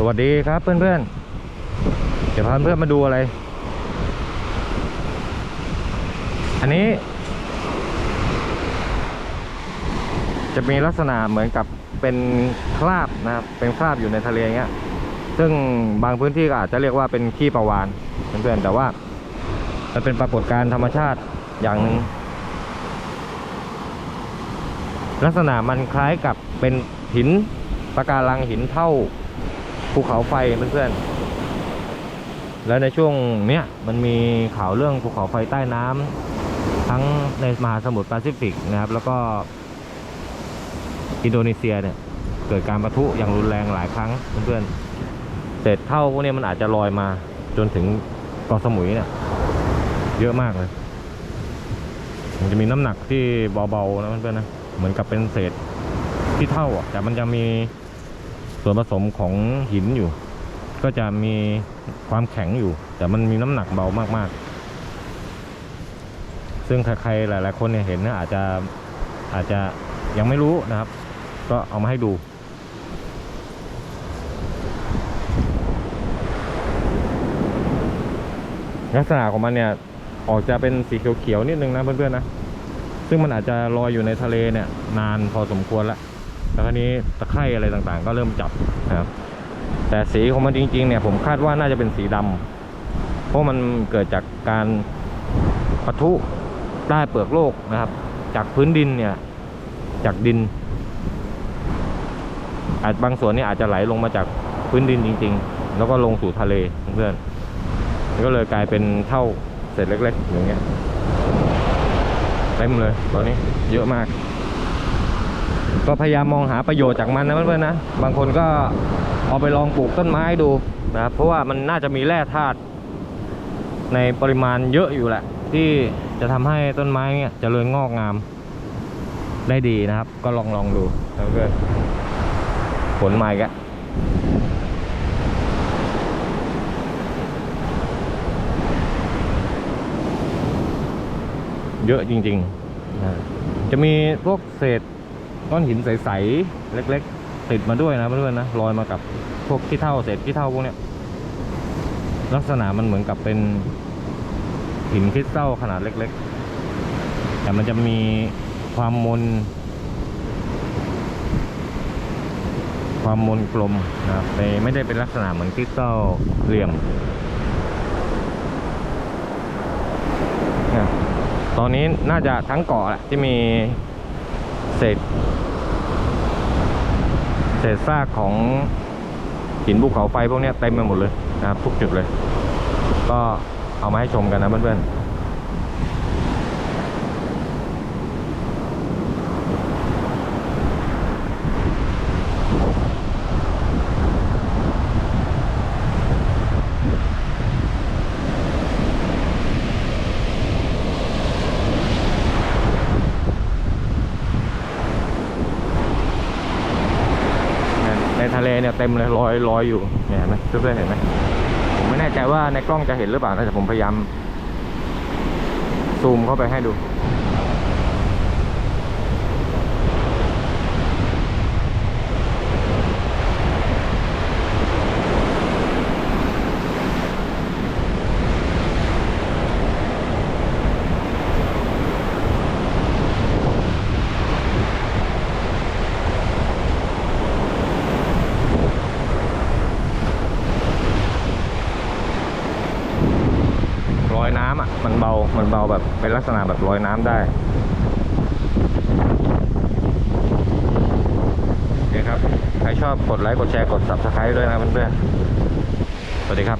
สวัสดีครับเพื่อนๆ เดี๋ยวพาเพื่อนมาดูอะไร อันนี้ จะมีลักษณะเหมือนกับเป็นคราบนะครับ เป็นคราบอยู่ในทะเลเงี้ย ซึ่งบางพื้นที่ก็อาจจะเรียกว่าเป็นขี้ปลาวานเพื่อนๆ แต่ว่ามันเป็นปรากฏการณ์ธรรมชาติอย่างหนึ่งลักษณะมันคล้ายกับเป็นหินปะการังหินเท่า ภูเขาไฟเพื่อนๆแล้วในช่วงเนี้ยมันมีข่าวเรื่องภูเขาไฟใต้น้ำทั้งในมหาสมุทรแปซิฟิกนะครับ แล้วก็อินโดนีเซียเนี่ยเกิดการประทุอย่างรุนแรงหลายครั้งเพื่อนๆเศษเท่าพวกนี้มันอาจจะลอยมาจนถึงเกาะสมุยเนี่ยเยอะมากเลยมันจะมีน้ำหนักที่เบาๆนะเพื่อนๆนะเหมือนกับเป็นเศษที่เท่าอะแต่มันจะมี ส่วนผสมของหินอยู่ ก็จะมีความแข็งอยู่ แต่มันมีน้ำหนักเบามากๆ ซึ่งใครๆหลายๆคนเนี่ยเห็นนี่ยอาจจะอาจจะยังไม่รู้นะครับ ก็เอามาให้ดูลักษณะของมันเนี่ยออกจะเป็นสีเขียวๆนิดนึงนะเพื่อนๆนะ ซึ่งมันอาจจะลอยอยู่ในทะเลเนี่ย นานพอสมควรแล้ว แล้วคราวนี้ตะไคร่อะไรต่างๆ ก็เริ่มจับนะครับ แต่สีของมันจริง ๆ เนี่ยผมคาดว่าน่าจะเป็นสีดำเพราะมันเกิดจากการปะทุใต้เปลือกโลกนะครับ จากพื้นดินเนี่ย จากดิน อาจบางส่วนนี่อาจจะไหลลงมาจากพื้นดินจริง ๆ แล้วก็ลงสู่ทะเลเพื่อนๆก็เลยกลายเป็นเท่าเศษเล็ก ๆ อย่างเงี้ยเต็มเลยตอนนี้เยอะมาก ก็พยายามมองหาประโยชน์จากมันนะเพื่อนๆนะ บางคนก็เอาไปลองปลูกต้นไม้ดูนะครับเพราะว่ามันน่าจะมีแร่ธาตุในปริมาณเยอะอยู่แหละ ที่จะทำให้ต้นไม้เนี่ยเจริญงอกงาม ได้ดีนะครับ ก็ลองลองดูแล้วก็ผลมาอีกแล้เยอะจริงๆนะจะมีพวกเศษ ก้อนหินใสๆเล็ก ๆ ติดมาด้วยนะเพื่อนๆนะลอยมากับพวกขี้เท่าเศษขี้เท่าพวกเนี้ยลักษณะมันเหมือนกับเป็นหินคริสตัลขนาดเล็ก ๆ แต่มันจะมีความมน ความมนกลมนะครับไม่ไม่ได้เป็นลักษณะเหมือนคริสตัลเหลี่ยมนะตอนนี้น่าจะทั้งเกาะแหละที่มี เศษเศษซากของหินภูเขาไฟพวกนี้เต็มไปหมดเลยนะครับทุกจุดเลย ก็เอามาให้ชมกันนะเพื่อนๆ เลเนี่ยเต็มเลยลอยลอยอยู่เนี่ยเห็นไหมเพื่อนๆเห็นไหมผมไม่แน่ใจว่าในกล้องจะเห็นหรือเปล่านะแต่ผมพยายามซูมเข้าไปให้ดู ลอยน้ำอะมันเบามันเบาแบบเป็นลักษณะแบบลอยน้ำได้โอเคครับ ใครชอบกดไลค์กดแชร์กด subscribe ด้วยนะเพื่อนๆสวัสดีครับ